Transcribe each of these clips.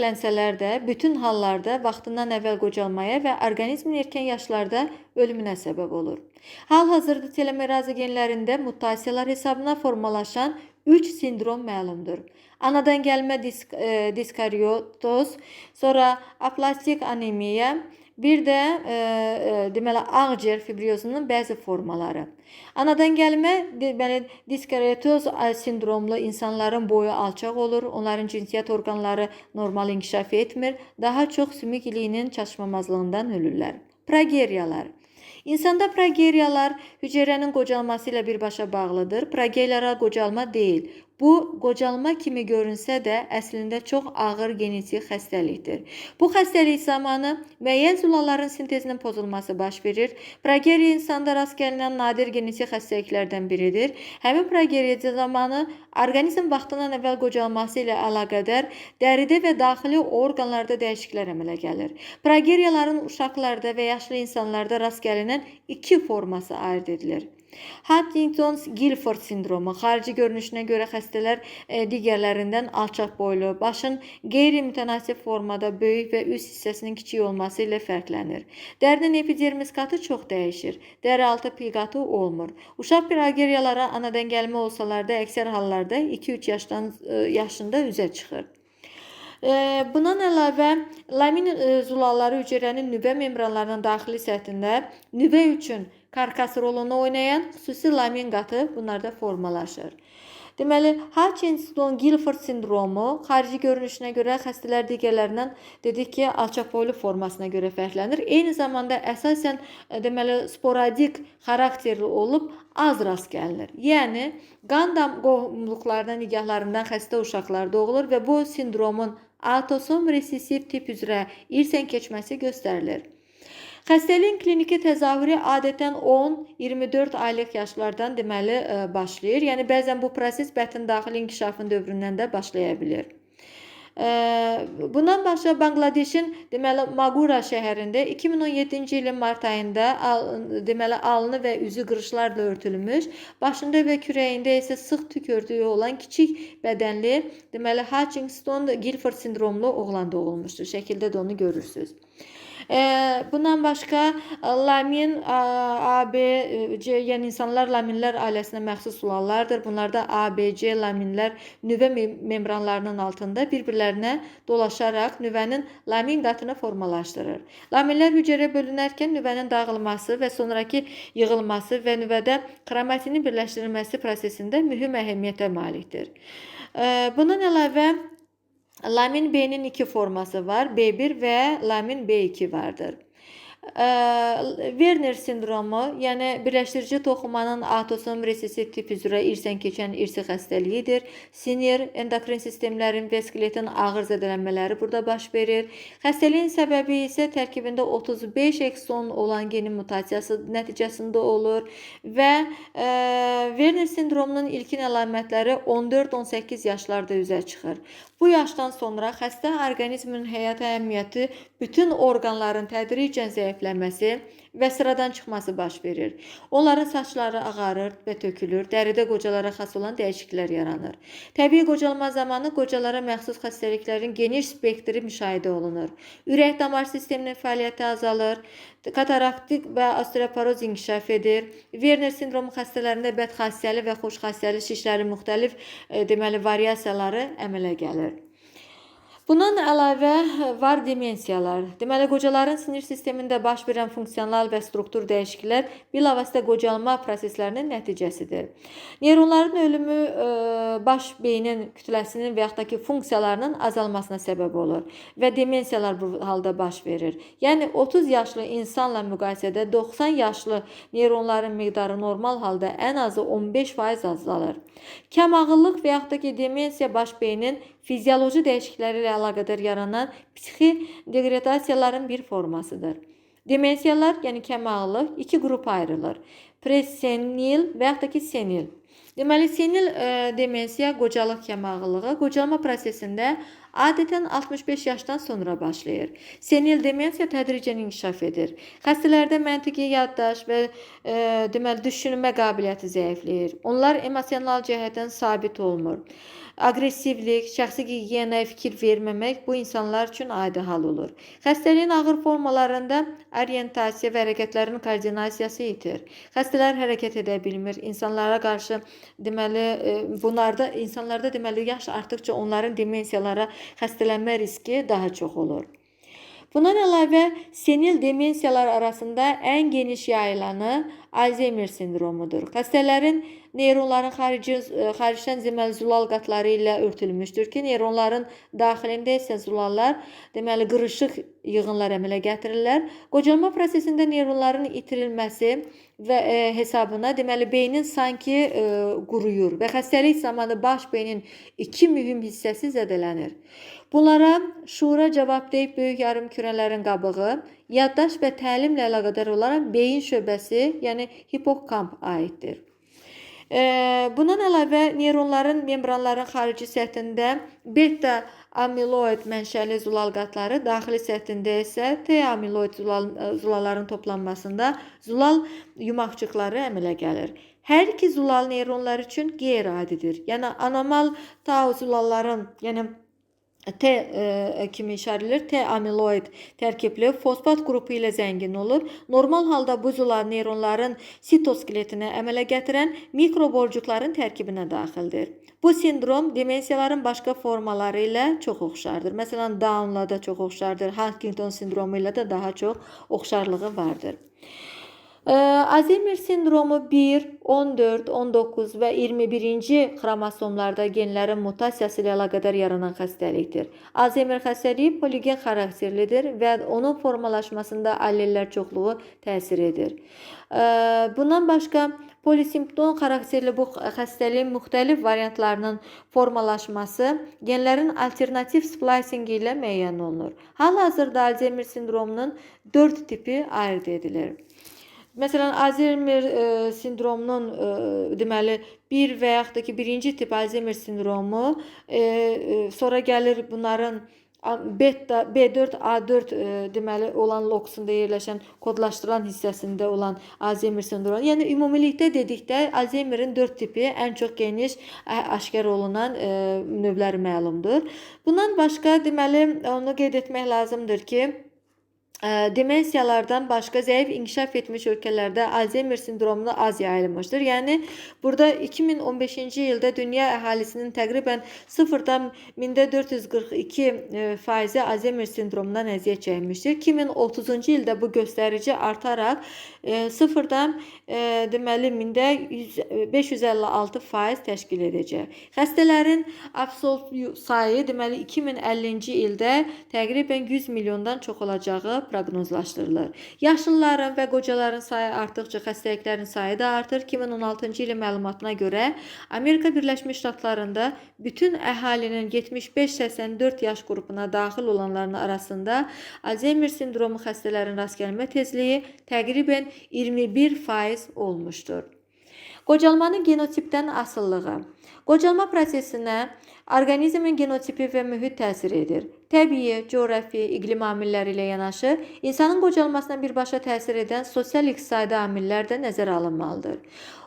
Lənsələr də bütün hallarda vaxtından əvvəl qocalmaya və orqanizmin erkən yaşlarda ölümünə səbəb olur. Hal-hazırda telomeraz genlərində mutasiyalar hesabına formalaşan 3 sindrom məlumdur. Anadan gəlmə disk, e, diskaryotoz, sonra aplastik anemiya, bir də e, e, deməli ağciyər fibriyozunun bəzi formaları. Anadan gəlmə deməli diskaryotoz e, sindromlu insanların boyu alçaq olur, onların cinsiyyət orqanları normal inkişaf etmir, daha çox sümük iliyinin çatışmamazlığından ölürlər. Progeriyalar İnsanda progeriyalar hüceyrənin qocalması ilə birbaşa bağlıdır. Progeriyalar qocalma deyil. Bu qocalma kimi görünsə də əslində çox ağır genetik xəstəlikdir. Bu xəstəlik zamanı müəyyən zulaların sintezinin pozulması baş verir. Progeriya insanda rast gəlinən nadir genetik xəstəliklərdən biridir. Həmin progeriya zamanı orqanizm vaxtından əvvəl qocalması ilə əlaqədar dəridə və daxili orqanlarda dəyişikliklər əmələ gəlir. Progeriyaların uşaqlarda və yaşlı insanlarda rast gəlinən iki forması ayırd edilir. Huntington-Gilford sindromu xarici görünüşünə görə xəstələr e, digərlərindən alçaq boylu, başın qeyri-mütənasib formada böyük və üst hissəsinin kiçik olması ilə fərqlənir. Dərinin epidermis qatı çox dəyişir. Dəri altı pi qatı olmur. Uşaq progeriyalara anadan gəlmə olsalar da əksər hallarda 2-3 yaşdan e, yaşında üzə çıxır. E, Bundan əlavə lamin e, zulaları hüceyrənin nüvə membranlarının daxili səthində nüvə üçün karkas rolunu oynayan xüsusi lamin qatı bunlarda formalaşır. Deməli, Hutchinson-Gilford sindromu xarici görünüşünə görə xəstələr digərlərindən dedik ki, alçaq boylu formasına görə fərqlənir. Eyni zamanda əsasən e, deməli sporadik xarakterli olub az rast gəlinir. Yəni qan qohumluqlarına nigahlarından xəstə uşaqlar doğulur və bu sindromun autosom resessiv tip üzrə irsən keçməsi göstərilir. Xəstəliyin kliniki təzahürü adətən 10-24 aylıq yaşlardan deməli e, başlayır. Yəni bəzən bu proses bətin daxili inkişafın dövründən də başlaya bilər. Bundan başqa Bangladeşin deməli Magura şəhərində 2017-ci ilin mart ayında deməli alnı və üzü qırışlarla örtülmüş, başında və kürəyində isə sıx tük örtüyü olan kiçik bədənli, deməli Hutchinson-Gilford sindromlu oğlan doğulmuşdur. Şəkildə də onu görürsüz. Bundan başqa lamin A, B, C, yəni insanlar laminlər ailəsinə məxsus olanlardır. Bunlarda A, B, C laminlər nüvə membranlarının altında bir-birlərinə dolaşaraq nüvənin lamin qatını formalaşdırır. Laminlər hüceyrə bölünərkən nüvənin dağılması və sonrakı yığılması və nüvədə xromatinin birləşdirilməsi prosesində mühüm əhəmiyyətə malikdir. Bundan əlavə Lamin B'nin iki forması var. B1 ve lamin B2 vardır. Werner sindromu, yəni birləşdirici toxumanın autosom resessiv tip üzrə irsən keçən irsi xəstəliyidir. Sinir, endokrin sistemlərin və skeletin ağır zədələnmələri burada baş verir. Xəstəliyin səbəbi isə tərkibində 35 ekson olan genin mutasiyası nəticəsində olur və e, Werner sindromunun ilkin əlamətləri 14-18 yaşlarda üzə çıxır. Bu yaşdan sonra xəstə orqanizmin həyat əhəmiyyəti bütün orqanların tədricən zəifləməsi və sıradan çıxması baş verir. Onların saçları ağarır və tökülür, dəridə qocalara xas olan dəyişikliklər yaranır. Təbii qocalma zamanı qocalara məxsus xəstəliklərin geniş spektri müşahidə olunur. Ürək-damar sisteminin fəaliyyəti azalır, kataraktik və osteoporoz inkişaf edir. Werner sindromu xəstələrində bədxassiyəli və xoşxassiyəli şişlərin müxtəlif e, deməli variasiyaları əmələ gəlir. Bundan əlavə var demensiyalar. Deməli, qocaların sinir sistemində baş verən funksional və struktur dəyişikliklər bilavasitə qocalma proseslərinin nəticəsidir. Neyronların ölümü e, baş beynin kütləsinin və yaxud funksiyalarının azalmasına səbəb olur və demensiyalar bu halda baş verir. Yəni 30 yaşlı insanla müqayisədə 90 yaşlı neyronların miqdarı normal halda ən azı 15% azalır. Kəm ağıllıq və yaxud demensiya baş beynin fizioloji dəyişiklikləri ilə əlaqədar yaranan psixi deqradasiyaların bir formasıdır. Demensiyalar, yəni kəm ağıllıq iki qrupa ayrılır. Presenil və yaxud da ki senil. Deməli, senil e, demensiya qocalıq kəm ağıllığı qocalma prosesində adətən 65 yaşdan sonra başlayır. Senil demensiya tədricən inkişaf edir. Xəstələrdə məntiqi yaddaş və e, deməli düşünmə qabiliyyəti zəifləyir. Onlar emosional cəhətdən sabit olmur. aqressivlik, şəxsi gigiyenaya fikir verməmək bu insanlar üçün adi hal olur. Xəstəliyin ağır formalarında orientasiya və hərəkətlərin koordinasiyası itir. Xəstələr hərəkət edə bilmir. İnsanlara qarşı deməli e, bunlarda insanlarda deməli yaş artdıqca onların demensiyalara xəstələnmə riski daha çox olur. Bundan əlavə senil demensiyalar arasında ən geniş yayılanı Alzheimer sindromudur. Xəstələrin neyronların xarici e, xaricdən deməli zulal qatları ilə örtülmüşdür ki, neyronların daxilində isə zulallar deməli qırışıq yığınlar əmələ gətirirlər. Qocalma prosesində neyronların itirilməsi və e, hesabına deməli beynin sanki e, quruyur və xəstəlik zamanı baş beynin iki mühüm hissəsi zədələnir. Bunlara şuura cavabdeh böyük yarım kürələrin qabığı, yaddaş və təlimlə əlaqədar olaraq beyin şöbəsi, yəni hipokamp aiddir. E, bundan əlavə neyronların membranların xarici səthində beta amiloid mənşəli zulal qatları, daxili səthində isə T amiloid zulal, zulalların toplanmasında zulal yumaqçıqları əmələ gəlir. Hər iki zulal neyronlar üçün qeyri-adidir. Yəni anormal tau zulalların, yəni T e, kimi işarələr T amiloid tərkibli fosfat qrupu ilə zəngin olur. Normal halda bu zular neyronların sitoskeletinə əmələ gətirən mikroborcuqların tərkibinə daxildir. Bu sindrom demensiyaların başqa formaları ilə çox oxşardır. Məsələn, Down-la da çox oxşardır. Huntington sindromu ilə də daha çox oxşarlığı vardır. Ee, Alzheimer sindromu 1, 14, 19 və 21-ci xromosomlarda genlərin mutasiyası ilə əlaqədar yaranan xəstəlikdir. Alzheimer xəstəliyi poligen xarakterlidir və onun formalaşmasında allellər çoxluğu təsir edir. Ee, bundan başqa polisimptom xarakterli bu xəstəliyin müxtəlif variantlarının formalaşması genlərin alternativ splicing ilə müəyyən olunur. Hal-hazırda Alzheimer sindromunun 4 tipi ayırd edilir. Məsələn, Alzheimer e, sindromunun e, deməli 1 və yaxud da ki, birinci tip Alzheimer sindromu, e, e, sonra gəlir bunların beta B4 A4 e, deməli olan lokusunda yerləşən kodlaşdırılan hissəsində olan Alzheimer sindromu. Yəni ümumilikdə dedikdə Alzheimerin 4 tipi ən çox geniş aşkar olunan e, növləri məlumdur. Bundan başqa deməli onu qeyd etmək lazımdır ki, demensiyalardan başqa zəif inkişaf etmiş ölkələrdə Alzheimer sindromunu az yayılmışdır. Yəni burada 2015-ci ildə dünya əhalisinin təqribən 0.442 e, faizi Alzheimer sindromundan əziyyət çəkmişdir. 2030-cu ildə bu göstərici artaraq 0. E, e, deməli mində 556 faiz təşkil edəcək. Xəstələrin absolut sayı deməli 2050-ci ildə təqribən 100 milyondan çox olacağı proqnozlaşdırılır. Yaşlıların və qocaların sayı artdıqca xəstəliklərin sayı da artır. 2016-cı ilin məlumatına görə Amerika Birləşmiş Ştatlarında bütün əhalinin 75-84 yaş qrupuna daxil olanların arasında Alzheimer sindromu xəstələrin rast gəlmə tezliyi təqribən 21% olmuşdur. Qocalmanın genotipdən asılılığı. Qocalma prosesinə orqanizmin genotipi və mühit təsir edir. Təbii, coğrafi, iqlim amilləri ilə yanaşı, insanın qocalmasına birbaşa təsir edən sosial-iqtisadi amillər də nəzərə alınmalıdır.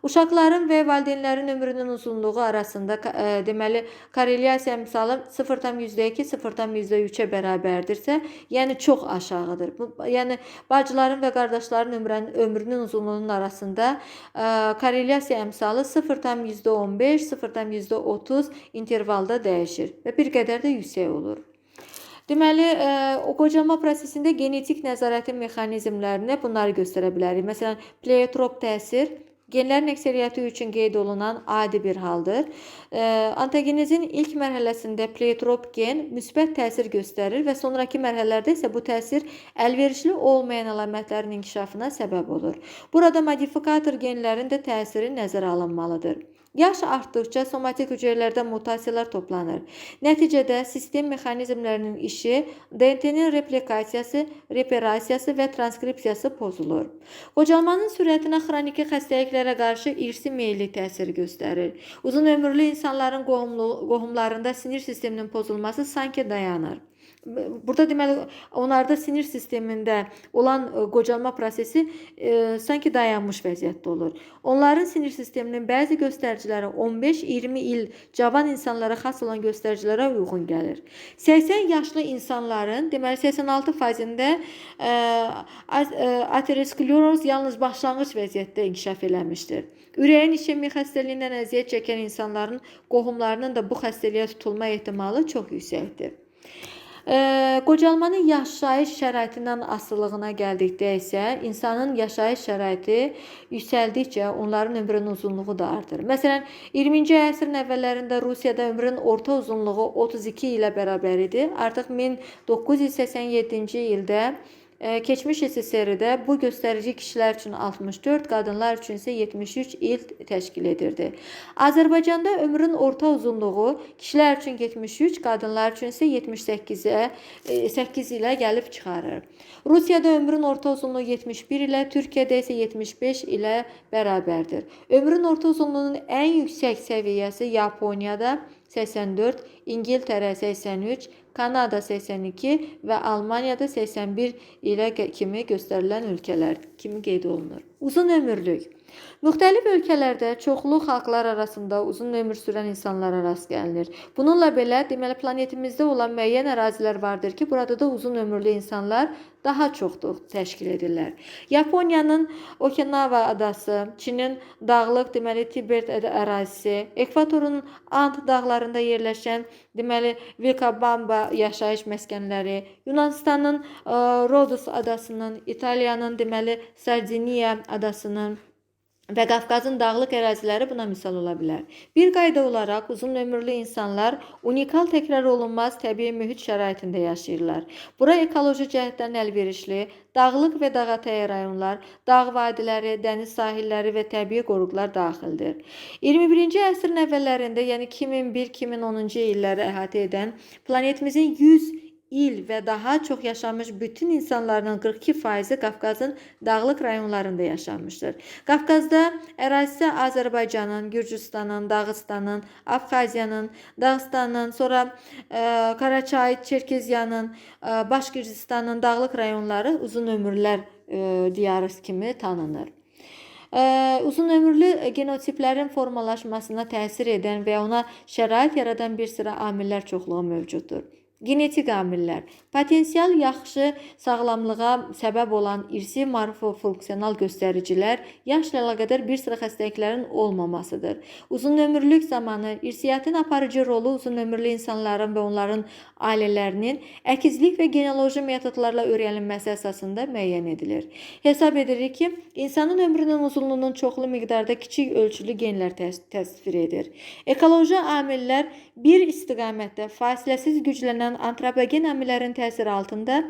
Uşaqların və valideynlərin ömrünün uzunluğu arasında e, deməli korrelyasiya misalı 0.2 0.3-ə bərabərdirsə, yəni çox aşağıdır. Bu, yəni bacıların və qardaşların ömrün, ömrünün uzunluğunun arasında e, korrelyasiya əmsalı 0.15 0.30 intervalda dəyişir və bir qədər də yüksək olur. Deməli, e, o qocalma prosesində genetik nəzarətin mexanizmlərini bunları göstərə bilərik. Məsələn, pleiotrop təsir genlərin əksəriyyəti üçün qeyd olunan adi bir haldır. E, Antogenezin ilk mərhələsində pleiotrop gen müsbət təsir göstərir və sonrakı mərhələlərdə isə bu təsir əlverişli olmayan əlamətlərin inkişafına səbəb olur. Burada modifikator genlərin də təsiri nəzərə alınmalıdır. Yaş artdıqca somatik hüceyrələrdə mutasiyalar toplanır. Nəticədə sistem mexanizmlərinin işi, DNT-nin replikasiyası, reparasiyası və transkripsiyası pozulur. Qocalmanın sürətinə xroniki xəstəliklərə qarşı irsi meyilli təsir göstərir. Uzun ömürlü insanların qohumlu, qohumlarında sinir sisteminin pozulması sanki dayanır. Burada deməli onlarda sinir sistemində olan e, qocalma prosesi e, sanki dayanmış vəziyyətdə olur. Onların sinir sisteminin bəzi göstəriciləri 15-20 il cavan insanlara xas olan göstəricilərə uyğun gəlir. 80 yaşlı insanların deməli 86%-də e, e, ateroskleroz yalnız başlanğıc vəziyyətdə inkişaf eləmişdir. Ürəyin işemik xəstəliyindən əziyyət çəkən insanların qohumlarının da bu xəstəliyə tutulma ehtimalı çox yüksəkdir. Eee, qocalmanın yaşayış şəraitindən asılılığına gəldikdə isə insanın yaşayış şəraiti yüksəldikcə onların ömrünün uzunluğu da artır. Məsələn, 20-ci əsrin əvvəllərində Rusiyada ömrün orta uzunluğu 32 ilə bərabər idi. Artıq 1987-ci ildə keçmiş SSR-də bu göstərici kişilər üçün 64, qadınlar üçün isə 73 il təşkil edirdi. Azərbaycanda ömrün orta uzunluğu kişilər üçün 73, qadınlar üçün isə 78-ə e, 8 ilə gəlib çıxarır. Rusiyada ömrün orta uzunluğu 71 ilə, Türkiyədə isə 75 ilə bərabərdir. Ömrün orta uzunluğunun ən yüksək səviyyəsi Yaponiyada 84, İngiltərə 83, Kanada 82 və Almaniyada 81 ilə kimi göstərilən ölkələr kimi qeyd olunur. Uzun ömürlük. Müxtəlif ölkələrdə çoxlu xalqlar arasında uzun ömür sürən insanlara rast gəlinir. Bununla belə, deməli planetimizdə olan müəyyən ərazilər vardır ki, burada da uzun ömürlü insanlar daha çoxdur təşkil edirlər. Yaponiyanın Okinawa adası, Çinin dağlıq, deməli Tibet ərazisi, Ekvatorun Ant dağlarında yerləşən, deməli Vilcabamba yaşayış məskənləri, Yunanistanın ə, Rodos adasının, İtaliyanın deməli Sardiniya adasının və Qafqazın dağlıq əraziləri buna misal ola bilər. Bir qayda olaraq uzun ömürlü insanlar unikal təkrar olunmaz təbii mühit şəraitində yaşayırlar. Bura ekoloji cəhətdən əlverişli, dağlıq və dağətəyi rayonlar, dağ vadiləri, dəniz sahilləri və təbii qoruqlar daxildir. 21-ci əsrin əvvəllərində, yəni 2001-2010-cu illəri əhatə edən planetimizin 100 il və daha çox yaşamış bütün insanların 42%-i Qafqazın dağlıq rayonlarında yaşamışdır. Qafqazda ərazisi Azərbaycanın, Gürcüstanın, Dağıstanın, Abxaziyanın, Dağıstanın, sonra e, Qaraçay, Çerkeziyanın, e, Baş Gürcüstanın dağlıq rayonları uzun ömürlər e, diyarı kimi tanınır. Ə, uzun ömürlü genotiplərin formalaşmasına təsir edən və ona şərait yaradan bir sıra amillər çoxluğu mövcuddur. Genetik amillər potensial yaxşı sağlamlığa səbəb olan irsi morfofunksional göstəricilər yaşla əlaqədar bir sıra xəstəliklərin olmamasıdır. Uzun ömürlük zamanı irsiyyatın aparıcı rolu uzun ömürlü insanların və onların ailələrinin əkizlik və genealoji metodlarla öyrənilməsi əsasında müəyyən edilir. Hesab edilir ki, insanın ömrünün uzunluğunun çoxlu miqdarda kiçik ölçülü genlər təs təsvir edir. Ekoloji amillər bir istiqamətdə fasiləsiz güclənən antropogen amillərin təsiri altında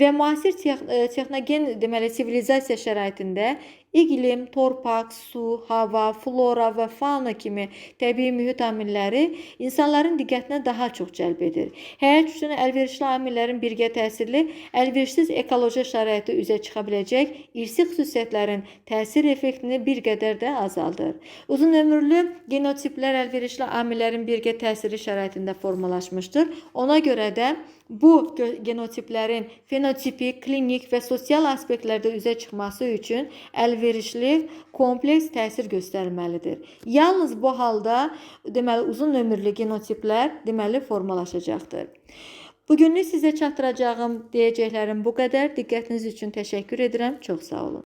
və müasir e, texnogen deməli sivilizasiya şəraitində iqlim, torpaq, su, hava, flora və fauna kimi təbii mühit amilləri insanların diqqətinə daha çox cəlb edir. Həyat üçün əlverişli amillərin birgə təsirli, əlverişsiz ekoloji şəraitdə üzə çıxa biləcək irsi xüsusiyyətlərin təsir effektini bir qədər də azaldır. Uzun ömürlü genotiplər əlverişli amillərin birgə təsiri şəraitində formalaşmışdır. Ona görə də bu genotiplərin fenotipik, klinik və sosial aspektlərdə üzə çıxması üçün əlverişli kompleks təsir göstərməlidir. Yalnız bu halda deməli uzun ömürlü genotiplər deməli formalaşacaqdır. Bugünlük sizə çatdıracağım deyəcəklərim bu qədər. Diqqətiniz üçün təşəkkür edirəm. Çox sağ olun.